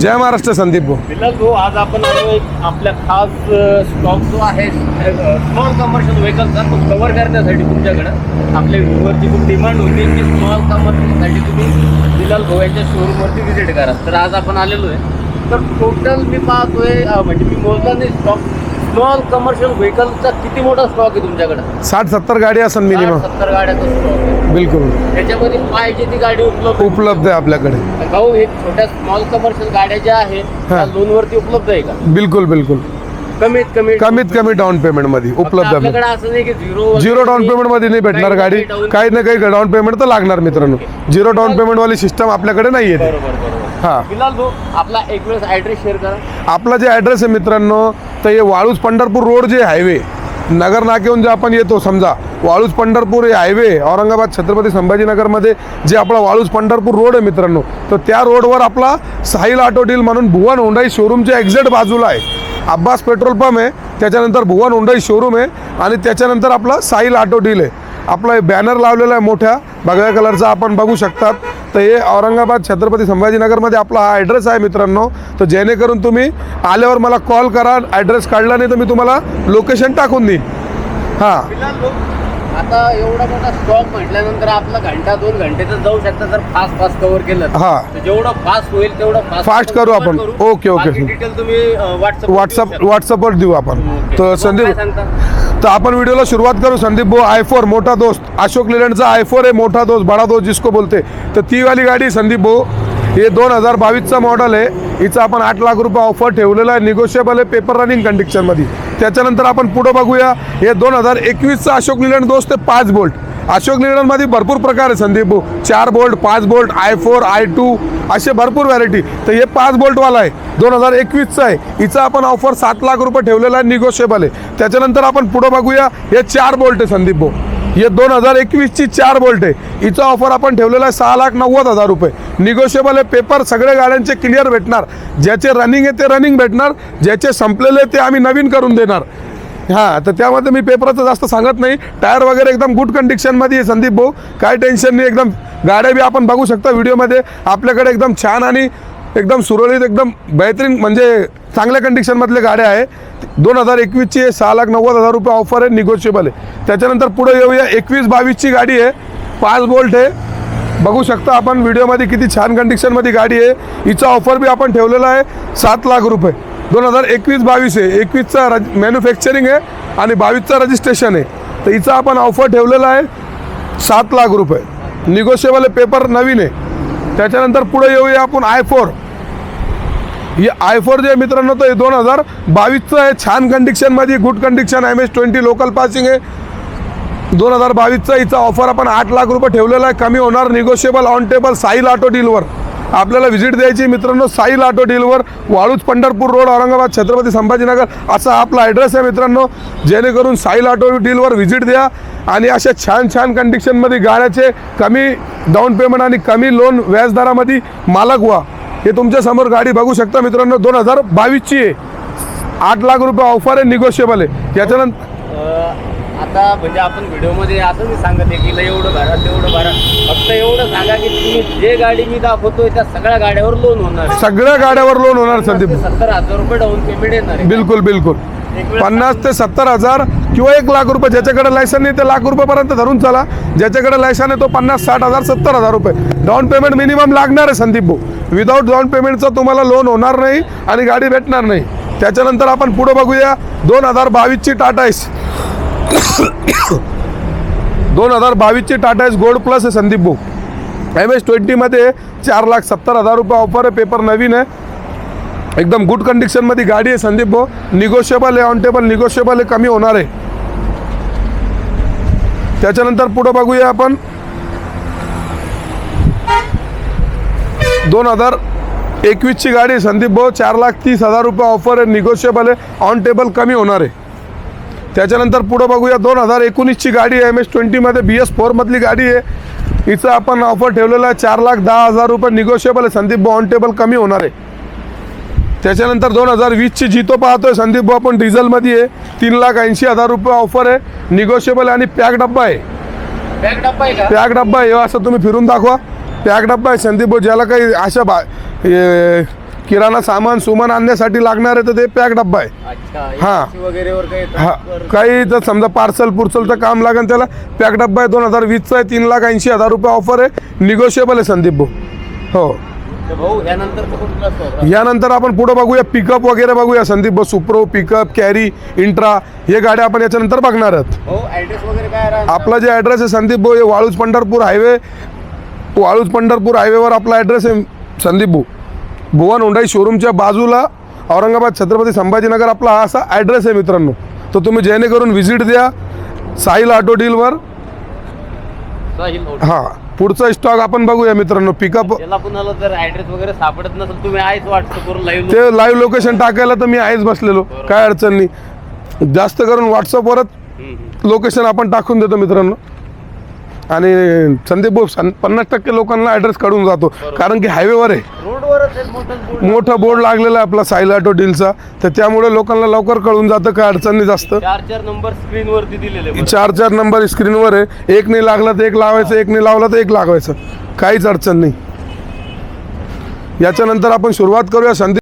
जय महाराष्ट्र संदीप भाऊ. बिलाल भाऊ आज आपण आलो एक आपल्या खास स्टॉक जो आहे स्मॉल कमर्शियल व्हेकलचा तो कव्हर करण्यासाठी तुमच्याकडं. आपल्या व्ह्यूवरची खूप डिमांड होती की स्मॉल कमर्शियलसाठी तुम्ही बिलाल भाऊ यांच्या शोरूमवरती व्हिजिट करा. तर आज आपण आलेलो आहे. तर टोटल मी पाहतोय म्हणजे मी मोजला नाही स्टॉक स्मॉल कमर्शियल व्हेकलचा किती मोठा स्टॉक आहे तुमच्याकडं? साठ सत्तर गाडी असेल मिनिमम सत्तर गाड्याचा स्टॉक आहे. बिलकुल. त्याच्यामध्ये पाहिजे ती गाडी उपलब्ध. उपलब्ध आहे आपल्याकडे. भाऊ हे छोट्या स्मॉल कमर्शियल गाड्या ज्या आहेत त्या लोनवरती उपलब्ध आहे का? बिलकुल बिलकुल. कमीत कमी कमीत कमी डाऊन पेमेंटमध्ये उपलब्ध आहे. आपल्याकडे असं नाही की झिरो झिरो डाऊन पेमेंटमध्ये नाही भेटणार गाडी. काही ना काही डाऊन पेमेंट तर लागणार मित्रांनो. झिरो डाऊन पेमेंट वाली सिस्टम आपल्याकडे नाही येते बरोबर बरोबर. हा. बिलाल भाऊ आपला एक वेळेस ऍड्रेस शेअर करा. आपला जे ॲड्रेस आहे मित्रांनो तर हे वाळूज पंढरपूर रोड जे हायवे नगर नाक्याहून जे आपण येतो समजा वाळूज पंढरपूर हे हायवे औरंगाबाद छत्रपती संभाजीनगरमध्ये जे आपला वाळूज पंढरपूर रोड आहे मित्रांनो तर त्या रोडवर आपला साहिल ऑटो डील म्हणून भुवन हुंडाई शोरूमच्या एक्झॅक्ट बाजूला आहे. अब्बास पेट्रोल पंप आहे त्याच्यानंतर भुवन हुंडाई शोरूम आहे आणि त्याच्यानंतर आपला साहिल ऑटो डील आहे. आपला बॅनर लावलेला आहे मोठ्या भगव्या कलरचा आपण बघू शकतात. तर हे औरंगाबाद छत्रपती संभाजीनगरमध्ये आपला हा ॲड्रेस आहे मित्रांनो. तर जेणेकरून तुम्ही आल्यावर मला कॉल करा ॲड्रेस काढला नाही तर मी तुम्हाला लोकेशन टाकून देईन. हां. आता एवढा मोठा स्टॉक म्हटल्यानंतर आपला घंटा दोन घंटे तर जाऊ शकता जर फास्ट फास्ट कव्हर केलं हा. जेवढं फास्ट होईल तेवढं फास्ट Fast करू आपण. Okay, okay. डिटेल तुम्ही व्हॉट्सअप व्हॉट्सअप व्हॉट्सअपवर देऊ आपण. तर संदीप तर आपण व्हिडिओला सुरुवात करू. संदीप भाऊ आय फोर मोठा दोस्त. अशोक लेलँडचा आय फोर आहे मोठा दोस्त बडा दोस्त जिसको बोलते. तर ती वाली गाडी संदीप भाऊ हे दोन हजार बावीसचा मॉडेल आहे. हिचं आपण आठ लाख रुपये ऑफर ठेवलेला आहे. निगोशिएबल आहे पेपर रनिंग कंडिक्शनमध्ये त्याच्यानंतर आपण पुढं बघूया. हे दोन हजार एकवीसचा अशोक लेलँड दोस्त आहे पाच बोल्ट अशोक लेलँडमध्ये भरपूर प्रकार आहे संदीप चार बोल्ट पाच bolt I four I two असे भरपूर व्हॅरायटी तर हे पाच बोल्टवाला आहे. दोन हजार एकवीसचा आहे. हिचा आपण ऑफर सात लाख रुपये ठेवलेला आहे निगोशिएबल आहे. त्याच्यानंतर आपण पुढं बघूया हे चार बोल्ट आहे संदीप भाऊ. हे दोन हजार एकवीसची चार बोल्ट आहे. हिचा ऑफर आपण ठेवलेला आहे सहा लाख नव्वद हजार रुपये. निगोशिएबल आहे पेपर सगळ्या गाड्यांचे क्लिअर भेटणार. ज्याचे रनिंग आहे ते रनिंग भेटणार. ज्याचे संपलेले ते आम्ही नवीन करून देणार. हां तर त्यामध्ये मी पेपराचं जास्त सांगत नाही. टायर वगैरे एकदम गुड कंडिशनमध्ये आहे संदीप भाऊ. काय टेन्शन नाही एकदम गाड्या बी आपण बघू शकता व्हिडिओमध्ये. आपल्याकडे एकदम छान आणि एकदम सुरळीत एकदम बेहतरीन म्हणजे चांगल्या कंडिशनमधल्या गाड्या आहे. दोन हजार एकवीसची आहे सहा लाख नव्वद हजार रुपये ऑफर आहे निगोशिएबल आहे. त्याच्यानंतर पुढे येऊया एकवीस बावीसची गाडी आहे पाच बोल्ट आहे. बघू शकता आपण व्हिडिओमध्ये किती छान कंडिशनमध्ये गाडी आहे. हिचा ऑफर बी आपण ठेवलेला आहे सात लाख रुपये. दोन हजार एकवीस बावीस आहे. एकवीसचा रज मॅन्युफॅक्चरिंग आहे आणि बावीसचा रजिस्ट्रेशन आहे. तर हिचा आपण ऑफर ठेवलेला आहे सात लाख रुपये. निगोशिएबल पेपर नवीन आहे. त्याच्यानंतर पुढे येऊया आपण आय फोर ही आय फोर जे मित्रांनो तर हे दोन हजार बावीसचं आहे. छान कंडिशनमध्ये good condition M S twenty local passing आहे. दोन हजार बावीसचा हिचा ऑफर आपण आठ लाख रुपये ठेवलेला आहे. कमी होणार negotiable on table Sahil auto डीलवर आपल्याला व्हिजिट द्यायची मित्रांनो साईल ऑटो डीलवर वाळूज पंढरपूर रोड औरंगाबाद छत्रपती संभाजीनगर. असा आपला ॲड्रेस आहे मित्रांनो. जेणेकरून साईल ऑटो डीलवर व्हिजिट द्या. आणि अशा छान छान कंडिशनमध्ये गाड्याचे कमी डाऊन पेमेंट आणि कमी लोन व्याजदरामध्ये मालक व्हा. हे तुमच्यासमोर गाडी बघू शकता मित्रांनो. दोन हजार बावीसची आहे. आठ लाख रुपये ऑफर आहे निगोशिएबल आहे. याच्यानंतर आता म्हणजे आपण व्हिडिओमध्ये असं मी सांगत आहे की लय एवढं भरा तेवढं भरा. फक्त एवढं सांगा की तुम्ही जे गाडी मी दाखवतोय त्या सगळ्या गाड्यावर लोन होणार आहे. सगळ्या गाड्यावर लोन होणार संदीप. सत्तर हजार रुपये डाऊन पेमेंट येणार आहे. बिलकुल बिलकुल. पन्नास ते सत्तर हजार किंवा एक लाख रुपये ज्याच्याकडे लायसन नाही ते लाख रुपयेपर्यंत धरून चला. ज्याच्याकडे लायसन आहे तो पन्नास साठ हजार सत्तर हजार रुपये. डाऊन पेमेंट मिनिमम लागणार आहे संदीप भाऊ. विदाऊट डाऊन पेमेंटचं तुम्हाला लोन होणार नाही आणि गाडी भेटणार नाही. त्याच्यानंतर आपण पुढे बघूया. दोन हजार बावीसची टाटा एस. दोन हजार बावीसची टाटा एस गोल्ड प्लस आहे संदीप भाऊ. एम एस ट्वेंटीमध्ये चार लाख सत्तर हजार रुपये ऑफर आहे पेपर नवीन आहे. एकदम गुड कंडिशनमध्ये गाडी आहे संदीप भाऊ. निगोशिएबल आहे ऑन टेबल निगोशिएबल आहे कमी होणार आहे. त्याच्यानंतर पुढं बघूया आपण. दोन हजार एकवीसची गाडी संदीप भाऊ. चार लाख तीस हजार रुपये ऑफर आहे निगोशिएबल आहे ऑन टेबल कमी होणार आहे. त्याच्यानंतर पुढं बघूया. दोन हजार एकोणीसची गाडी आहे एम एस ट्वेंटीमध्ये बी एस फोरमधली गाडी आहे. हिचं आपण ऑफर ठेवलेलं आहे. चार लाख दहा हजार रुपये निगोशिएबल आहे. संदीप भाऊ ऑन टेबल कमी होणार आहे. त्याच्यानंतर दोन हजार वीसची जितो पाहतोय. संदीप भाऊ आपण डिझेलमध्ये आहे. तीन लाख ऐंशी हजार रुपये ऑफर आहे. निगोशिएबल आणि पॅक डब्बा आहे. बॅग डब्बा आहे पॅक डब्बा आहे. असं तुम्ही फिरून दाखवा. पॅक डब्बा आहे. संदीप भाऊ ज्याला काही अशा बा किराणा सामान सुमान आणण्यासाठी लागणार आहे तर ते पॅक डब्बा आहे. हा. हा? काही तर समजा पार्सल पुर्सलचं काम लागेल त्याला. पॅक डब्बा आहे दोन हजार वीसचा आहे तीन लाख ऐंशी हजार रुपये ऑफर आहे. निगोशिएबल आहे संदीप भाऊ. हो. भाऊ यानंतर कुठला स्टॉक यानंतर आपण पुढे बघूया पिकअप वगैरे बघूया संदीप भाऊ. सुप्रो पिकअप कॅरी इंट्रा हे गाड्या आपण याच्यानंतर बघणार आहोत. भाऊ ऍड्रेस वगैरे काय राहणार? आपला जे ॲड्रेस आहे संदीप भाऊ हे वाळूज पंढरपूर हायवे वाळूज पंढरपूर हायवेवर आपला ॲड्रेस आहे संदीप भाऊ. भुवन हुंडाई शोरूमच्या बाजूला औरंगाबाद छत्रपती संभाजीनगर आपला हा असा ॲड्रेस आहे मित्रांनो. तर तुम्ही जेणेकरून व्हिजिट द्या. साहिल ऑटो डीलवर. हां पुढचा स्टॉक आपण बघूया मित्रांनो. पिकअप वगैरे सापडत नसेल तुम्ही आहेच ते लाईव्ह लोकेशन टाकायला तर मी आहेच बसलेलो. काय अडचण नाही. जास्त करून व्हॉट्सअपवरच लोकेशन आपण टाकून देतो मित्रांनो. आणि संदीप भाऊ पन्नास टक्के लोकांना ॲड्रेस काढून जातो. कारण की हायवेवर आहे. मोठं बोर्ड. लागलेला आहे आपला साईल ऑटो डीलचा तर त्यामुळे लोकांना लवकर कळून जातं काय अडचण नाही जास्त. चार चार नंबर स्क्रीन वरती दिलेले. चार चार नंबर स्क्रीनवर आहे. एक नाही लागला तर एक लावायचं एक नाही लावला तर एक लावायचं. काहीच अडचण नाही. याच्यानंतर आपण सुरुवात करूया. संदीप